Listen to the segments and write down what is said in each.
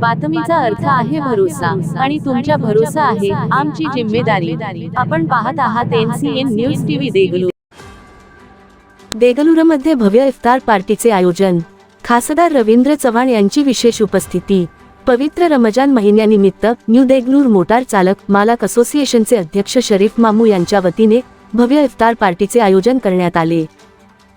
बातमीचा अर्थ आहे भरोसा आणि तुमच्या भरोसा आहे आमची जिम्मेदारी. आपण पाहत आहात एनसीएन न्यूज टीव्ही देगलू देगलुरमध्ये भव्य इफ्तार पार्टीचे आयोजन. खासदार रवींद्र चव्हाण यांची विशेष उपस्थिती. पवित्र रमजान महिन्यानिमित्त न्यू देगलूर मोटार चालक मालक असोसिएशनचे अध्यक्ष शरीफ मामू यांच्या वतीने भव्य इफ्तार पार्टीचे आयोजन करण्यात आले.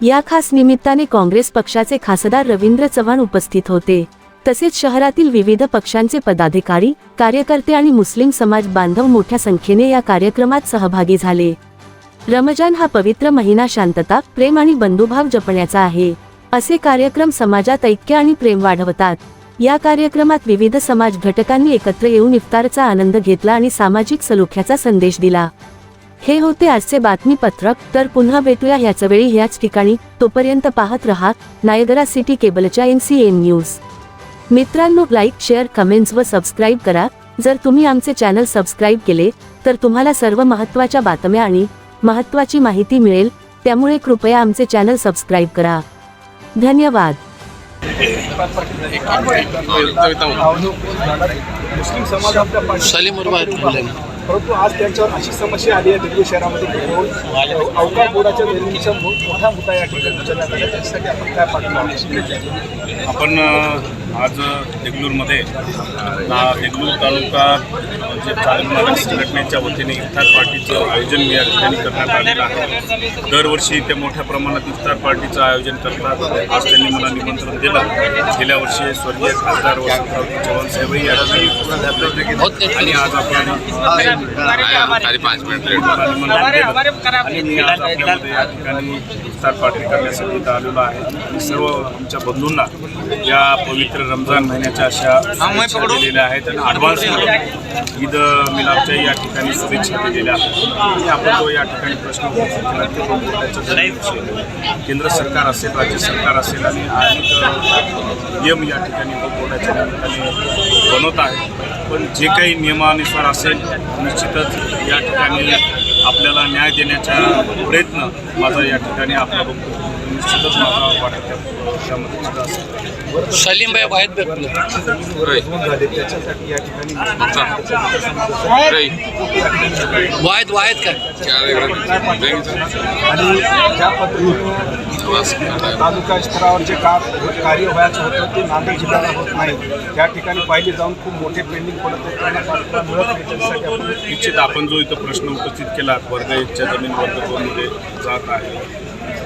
या खास निमित्ताने काँग्रेस पक्षाचे खासदार रवींद्र चव्हाण उपस्थित होते. तसेच शहरातील विविध पक्षांचे पदाधिकारी कार्यकर्ते आणि मुस्लिम समाज बांधव मोठ्या संख्येने या कार्यक्रमात सहभागी झाले. रमजान हा पवित्र महिना शांतता प्रेम आणि बंधुभाव जपण्याचा आहे. असे कार्यक्रम समाजात ऐक्य आणि प्रेम वाढवतात. या कार्यक्रमात विविध समाज घटकांनी एकत्र येऊन इफ्तारचा आनंद घेतला आणि सामाजिक सलोख्याचा संदेश दिला. हे होते आजचे बातमीपत्रक. तर पुन्हा भेटूया ह्याच वेळी ह्याच ठिकाणी. तोपर्यंत पाहत रहा नायगरा सिटी केबलच्या एन सी एन न्यूज. मित्रांनो लाईक शेअर कमेंट्स व सबस्क्राईब करा. जर तुम्ही आमचे चॅनल सबस्क्राईब केले तर तुम्हाला सर्व महत्त्वाच्या बातम्या आणि महत्त्वाची माहिती मिळेल. त्यामुळे कृपया आमचे चॅनल सबस्क्राईब करा. धन्यवाद. सलीम उर्मा परंतु आज त्यांच्यावर अशी समस्या आली आहे दिल्ली शहरामध्ये की अवकाळ बोर्डाच्या निर्मितीचा मोठा मुद्दा या ठिकाणी उचलण्यात आला. त्याच्यासाठी आपण काय आपण आज देगलूरमध्ये देगलूर तालुका जे चालक संघटनेच्या वतीने इफ्तार पार्टीचं आयोजन या ठिकाणी करण्यात आलेलं आहे. दरवर्षी ते मोठ्या प्रमाणात इफ्तार पार्टीचं आयोजन करतात. आज त्यांनी मला निमंत्रण दिलं. गेल्या वर्षी स्वर्गीय खासदार वसंतराव चव्हाण साहेबही या ठिकाणी आणि आज आपण. आणि मी आज आपल्यामध्ये या ठिकाणी इफ्तार पार्टी करण्यासाठी इथं आलेलो आहे. आणि सर्व आमच्या बंधूंना या पवित्र रमजान महिन्याच्या अशा दिलेल्या आहेत. आणि ॲडव्हान्स ईद मिलापच्या या ठिकाणी शुभेच्छा दिलेल्या आहेत. आपण जो या ठिकाणी प्रश्न ते त्याच्या. केंद्र सरकार असेल राज्य सरकार असेल आणि अनेक नियम या ठिकाणी बोर्डाच्या निमित्ताने बनवत आहे. पण जे काही नियमानुसार असेल निश्चितच या ठिकाणी आपल्याला न्याय देण्याचा प्रयत्न माझा या ठिकाणी आपला बघतो. निश्चितच माझा सलीम भाई दोन झाले त्याच्यासाठी या ठिकाणी वाहेद वाहेद काय? आणि ज्या पद्धतीने तालुका स्तरावर जे का कार्य व्हायचं होतं ते नांदेड जिल्ह्याला होत नाही. त्या ठिकाणी पाहिले जाऊन खूप मोठे पेंडिंग पडत निश्चित आपण जो इथं प्रश्न उपस्थित केला वर्ग एकच्या जमीन वर्ग दोनमध्ये जात आहे?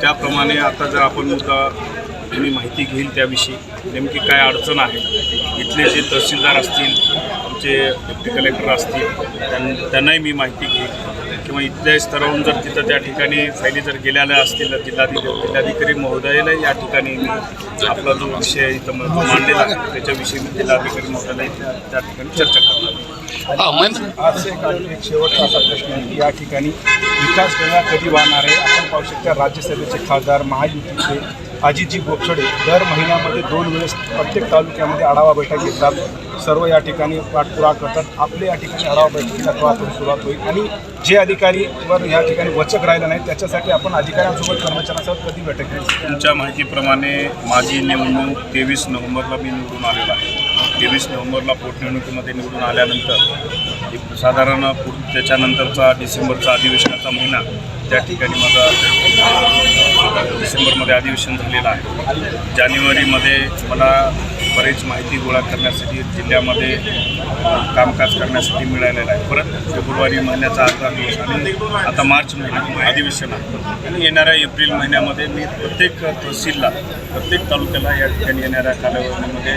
त्याप्रमाणे आता जर आपण मुद्दा तुम्ही माहिती घेईल त्याविषयी नेमकी काय अडचण आहे? इथले जे तहसीलदार असतील आमचे डिप्टी कलेक्टर असतील त्यां त्यांनाही मी माहिती घेईल. किंवा इथल्या स्तरावरून जर तिथं त्या ठिकाणी फायली जर गेलेल्या असतील तर जिल्हाधिकारी जिल्हाधिकारी महोदयाला या ठिकाणी मी आपला जो विषय इथं मांडलेला त्याच्याविषयी मी जिल्हाधिकारी महोदयाला त्या ठिकाणी चर्चा करणार आज एक शेवटचा असा प्रश्न आहे की या ठिकाणी विकास गंगा कधी वाहणार आहे? आपण पाहू शकता राज्यसभेचे खासदार महायुतीचे अजितजी गोपछडे दर महिन्यामध्ये दोन वेळेस प्रत्येक तालुक्यामध्ये आढावा बैठक घेतात. सर्व या ठिकाणी पाठपुरावा करतात. आपले या ठिकाणी आढावा बैठकीचा केव्हातून सुरुवात होईल. आणि जे अधिकारीवर या ठिकाणी वचक राहिलं नाही त्याच्यासाठी आपण अधिकाऱ्यांसोबत कर्मचाऱ्यांसोबत कधी बैठक घेऊ? तुमच्या माहितीप्रमाणे माझी निवडणूक तेवीस नोव्हेंबरला मी निवडून आलेलो आहे. तेवीस नोव्हेंबरला पोटनिवडणुकीमध्ये निवडून आल्यानंतर एक साधारण पुढ त्याच्यानंतरचा डिसेंबरचा अधिवेशनाचा महिना त्या ठिकाणी माझा डिसेंबरमध्ये अधिवेशन झालेलं आहे. जानेवारीमध्ये मला बरेच माहिती गोळा करण्यासाठी जिल्ह्यामध्ये कामकाज करण्यासाठी मिळालेलं आहे. परत फेब्रुवारी महिन्याचा अकरा दिवस आणि आता मार्च महिना अधिवेशन आहे. आणि येणाऱ्या एप्रिल महिन्यामध्ये मी प्रत्येक तहसीलला प्रत्येक तालुक्याला या ठिकाणी येणाऱ्या कालावधीमध्ये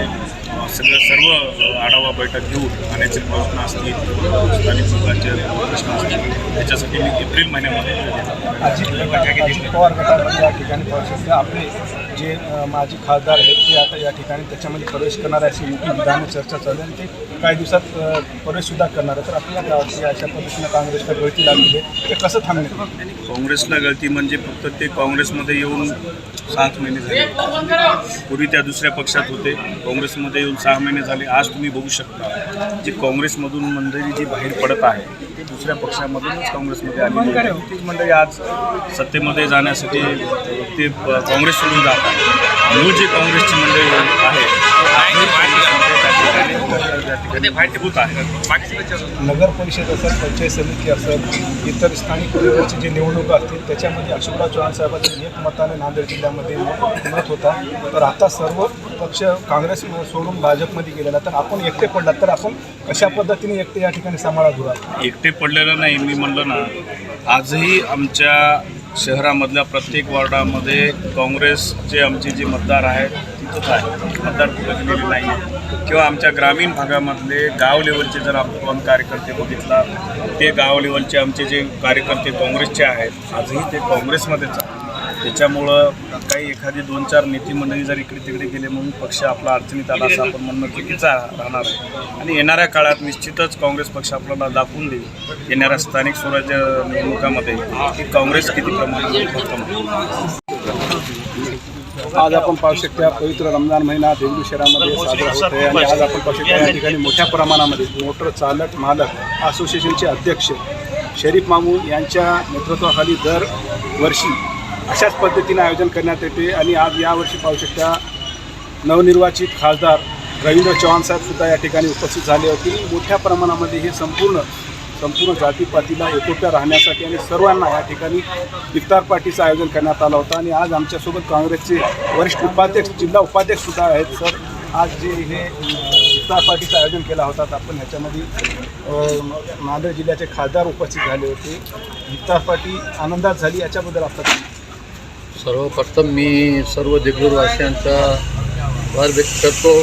सगळं सर्व आढावा बैठक घेऊन पाण्याचे प्रश्न असतील स्थानिक लोकांचे प्रश्न असतील त्याच्यासाठी मी एप्रिल महिन्यामध्ये जे माजी खासदार आहेत ते आता या ठिकाणी त्याच्यामध्ये प्रवेश करणार आहे अशी मोठी विधान चर्चा चालू आहे. आणि ते काही दिवसात प्रवेशसुद्धा करणार आहे. तर आपल्याला काय अशा पद्धतीनं काँग्रेसला गळती लागली आहे. ते कसं थांबणे काँग्रेसला गळती म्हणजे फक्त ते काँग्रेसमध्ये येऊन सात महिने झाले. पूर्वी त्या दुसऱ्या पक्षात होते. काँग्रेसमध्ये येऊन सहा महिने झाले. आज तुम्ही बघू शकता जी काँग्रेसमधून मंडळी जी बाहेर पडत आहे ती दुसऱ्या पक्षामधूनच काँग्रेसमध्ये आली तीच मंडळी आज सत्तेमध्ये जाण्यासाठी ते काँग्रेस सोडून जात आहे मूळ जी काँग्रेसची मंडळी आहे. नगर परिषद असेल पंचायत समिती असेल इतर स्थानिक लेवलची जी निवडणुका असतील त्याच्यामध्ये अशोकराव चव्हाण साहेबांचं एक मताने नांदेड जिल्ह्यामध्ये मत होता. तर आता सर्व पक्ष काँग्रेस सोडून भाजपमध्ये गेलेला तर आपण एकटे पडलात तर आपण कशा पद्धतीने एकटे या ठिकाणी सांभाळा धुरा एकटे पडलेलं नाही मी म्हणलं ना आजही आमच्या शहरामधल्या प्रत्येक वॉर्डामध्ये काँग्रेसचे आमचे जे मतदार आहेत तिथंच आहे मतदार कुठं नाही किंवा आमच्या ग्रामीण भागामधले गाव लेवलचे जर आपण कार्यकर्ते बघितला ते गाव लेवलचे आमचे जे कार्यकर्ते काँग्रेसचे आहेत आजही ते काँग्रेसमध्येच आहेत. त्याच्यामुळं काही एखादी दोन चार नेतेमंडळी जर इकडे तिकडे गेले म्हणून पक्ष आपला अडचणीत आला असं आपण म्हणणं चुकीचा राहणार आहे. आणि येणाऱ्या काळात निश्चितच काँग्रेस पक्ष आपल्याला दाखवून देईल. येणाऱ्या स्थानिक स्वराज्य निवडणुकामध्ये की काँग्रेस किती प्रमाणात आज आपण पाहू शकता पवित्र रमजान महिना देवळी शहरामध्ये साजरा होत आहे आणि आज आपण पाहू शकता या ठिकाणी मोठ्या प्रमाणामध्ये मोटर चालक मालक असोसिएशनचे अध्यक्ष शरीफ मामू यांच्या नेतृत्वाखाली दरवर्षी अशाच पद्धतीने आयोजन करण्यात येते. आणि आज यावर्षी पाहू शकता नवनिर्वाचित खासदार रवींद्र चव्हाण साहेबसुद्धा या ठिकाणी उपस्थित झाले होते. मोठ्या प्रमाणामध्ये हे संपूर्ण संपूर्ण जातीपातीला एकोप्या राहण्यासाठी आणि सर्वांना या ठिकाणी इफ्तार पार्टीचं आयोजन करण्यात आलं होतं. आणि आज आमच्यासोबत काँग्रेसचे वरिष्ठ उपाध्यक्ष जिल्हा उपाध्यक्ष सुद्धा आहेत. सर आज जे हे इफ्तार पार्टीचं आयोजन केला होता तर आपण ह्याच्यामध्ये नांदेड जिल्ह्याचे खासदार उपस्थित झाले होते. इफ्तार पार्टी आनंदात झाली याच्याबद्दल आपलं सर्वप्रथम मी सर्व देगलूरवासियांचा आभार व्यक्त करतो.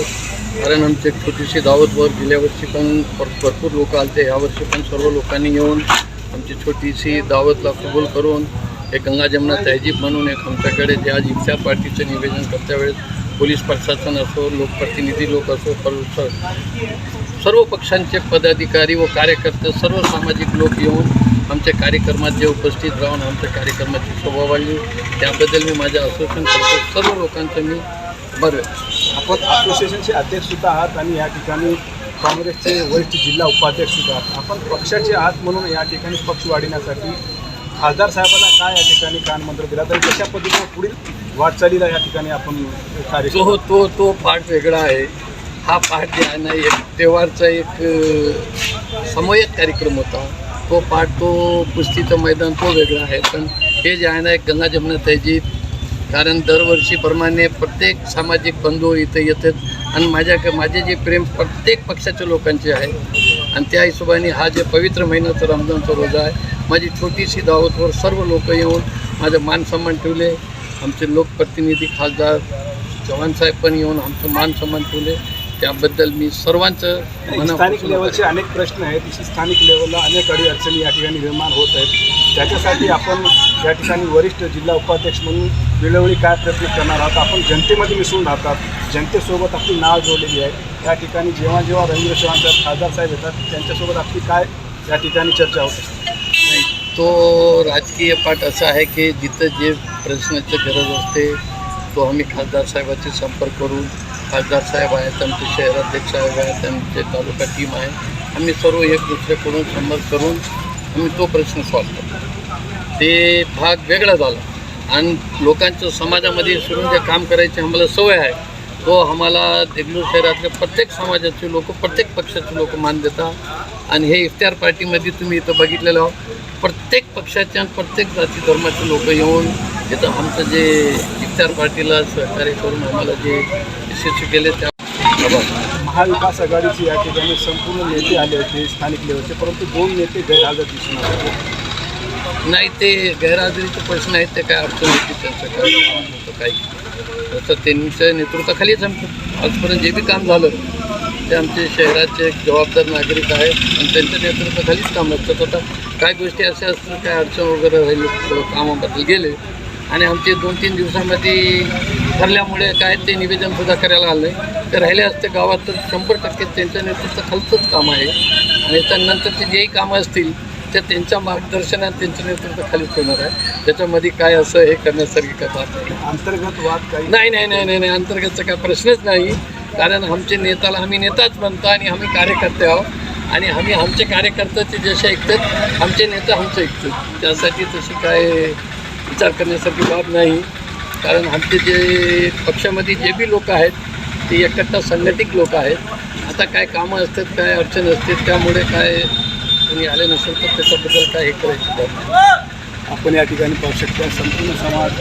कारण आमची एक छोटीशी दावत वर गेल्या वर्षी पण भरपूर लोक आलते. यावर्षी पण सर्व लोकांनी येऊन आमची छोटीशी दावतला कबूल करून एक गंगा जमुना तहजीब म्हणून एक आमच्याकडे जे आज इफ्तार पार्टीचं निवेदन करत्या वेळेस पोलीस प्रशासन असो लोकप्रतिनिधी लोक असो पर सर्व पक्षांचे पदाधिकारी व कार्यकर्ते सर्व सामाजिक लोक येऊन आमच्या कार्यक्रमात जे उपस्थित राहून आमच्या कार्यक्रमाची शोभा वाढली त्याबद्दल मी माझ्या असोसिएशन करतो. सर्व लोकांचं मी बरं आपण असोसिएशनचे अध्यक्ष सुद्धा आहात आणि या ठिकाणी काँग्रेसचे वरिष्ठ जिल्हा उपाध्यक्ष सुद्धा आहात. आपण पक्षाचे आहात म्हणून या ठिकाणी पक्ष वाढविण्यासाठी खासदार साहेबांना काय या ठिकाणी कानमंत्र दिला तर कशा पद्धतीने पुढील वाटचालीला या ठिकाणी आपण कार्य तो तो तो पाठ वेगळा आहे. हा पाठ जे आहे ना एक तेव्हारचा एक समयक कार्यक्रम होता. तो पाठ तो कुस्तीचं मैदान तो वेगळा आहे. पण हे जे आहे ना एक गंगा जमुना तहजीब कारण दरवर्षीप्रमाणे प्रत्येक सामाजिक बंधू इथं येतात. आणि माझ्या माझे जे प्रेम प्रत्येक पक्षाच्या लोकांचे आहे. आणि त्या हिशोबाने हा जे पवित्र महिन्याचा रमजानचा रोजा आहे माझी छोटीशी दावतवर सर्व लोक येऊन माझं मान सन्मान ठेवले. आमचे लोकप्रतिनिधी खासदार चव्हाण साहेब पण येऊन आमचं मान सन्मान ठेवले. त्याबद्दल मी सर्वांचं स्थानिक लेवलचे अनेक प्रश्न आहेत. स्थानिक लेवलला अनेक अडी अडचणी या ठिकाणी निर्माण होत आहेत. त्याच्यासाठी आपण या ठिकाणी वरिष्ठ जिल्हा उपाध्यक्ष म्हणून वेळोवेळी काय प्रयत्न करणार आहात? आपण जनतेमध्ये मिसळून राहतात. जनतेसोबत आपली नाळ जोडलेली आहे. या ठिकाणी जेव्हा जेव्हा रवींद्र चव्हाण साहेब खासदार साहेब येतात त्यांच्यासोबत आपली काय या ठिकाणी चर्चा होत? नाही, तो राजकीय पाठ असा आहे की जिथं जे प्रश्नाची गरज असते तो आम्ही खासदार साहेबांशी संपर्क करून खासदार साहेब आहेत आमचे शहराध्यक्ष साहेब आहेत आमचे तालुका टीम आहे आम्ही सर्व एक दुसऱ्याकडून संपर्क करून आम्ही तो प्रश्न सॉल्व करतो. ते भाग वेगळा झाला. आणि लोकांचं समाजामध्ये सोडून जे काम करायची आम्हाला सवय आहे तो आम्हाला देगलूर शहरातले प्रत्येक समाजाचे लोक प्रत्येक पक्षाचे लोक मान देतात. आणि हे इफ्तार पार्टीमध्ये तुम्ही इथं बघितलेलं आहो प्रत्येक पक्षाचे आणि प्रत्येक जाती धर्माचे लोक येऊन इथं आमचं जे इफ्तार पार्टीला सहकार्य करून आम्हाला जे यशस्वी केले त्या महाविकास आघाडीचे या ठिकाणी संपूर्ण नेते आले होते स्थानिक लेवलचे परंतु दोन नेते गैरहजर दिसून आले नाही ते गैरहजेरीचे प्रश्न आहेत ते काय अडचण होती त्यांचं काय काही तसं त्यांच्या नेतृत्वाखालीच आमचं. आजपर्यंत जे बी काम झालं ते आमचे शहराचे एक जबाबदार नागरिक आहेत आणि त्यांच्या नेतृत्वाखालीच काम असतात आता काय गोष्टी अशा असतील काय अडचण वगैरे राहिली थोडं कामाबद्दल गेले आणि आमचे दोन तीन दिवसामध्ये ठरल्यामुळे काय ते निवेदनसुद्धा करायला आलं आहे ते राहिले असते गावात तर शंभर टक्के त्यांच्या नेतृत्वाखालचंच काम आहे. आणि त्यानंतरचे जेही कामं असतील ते त्यांच्या मार्गदर्शनात त्यांच्या नेतृत्वाखालीच होणार आहे. त्याच्यामध्ये काय असं हे करण्यासारखी कथा अंतर्गत वाद काही? नाही नाही नाही नाही नाही. अंतर्गतचा काय प्रश्नच नाही. कारण आमचे नेताला आम्ही नेताच म्हणतो आणि आम्ही कार्यकर्ते आहोत. आणि आम्ही आमचे कार्यकर्त्याचे जसे ऐकतात आमचे नेते आमचं ऐकतात. त्यासाठी तशी काय विचार करण्यासारखी बाब नाही. कारण आमचे जे पक्षामध्ये जे बी लोक आहेत ते एकट्टा संघटित लोक आहेत. आता काय कामं असतात काय अडचण असते त्यामुळे काय कोणी आले नसेल तर त्याच्याबद्दल काय हे करायचं? आपण या ठिकाणी पाहू शकता संपूर्ण समाज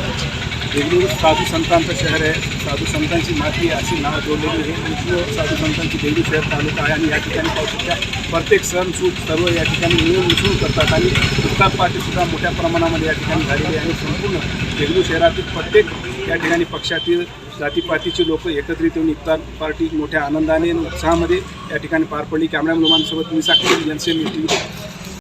देगलूर साधू संतांचं शहर आहे. साधू संतांची माती अशी नाव जोडलेली आहे. साधू संतांची देगलूर शहर तालुका आहे आणि या ठिकाणी पाहू शकता प्रत्येक सण सूट सर्व या ठिकाणी मिळून मिसळून करतात आणि उत्ताप पार्टीसुद्धा मोठ्या प्रमाणामध्ये या ठिकाणी झालेली आहे. आणि संपूर्ण देगलूर शहरातील प्रत्येक या ठिकाणी पक्षातील जातीपातीची लोक एकत्रित येऊन इफ्तार पार्टी मोठ्या आनंदाने उत्साहामध्ये या ठिकाणी पार पडली. कॅमेरा लोकांसोबत मी साक्षी जनसेन न्यूज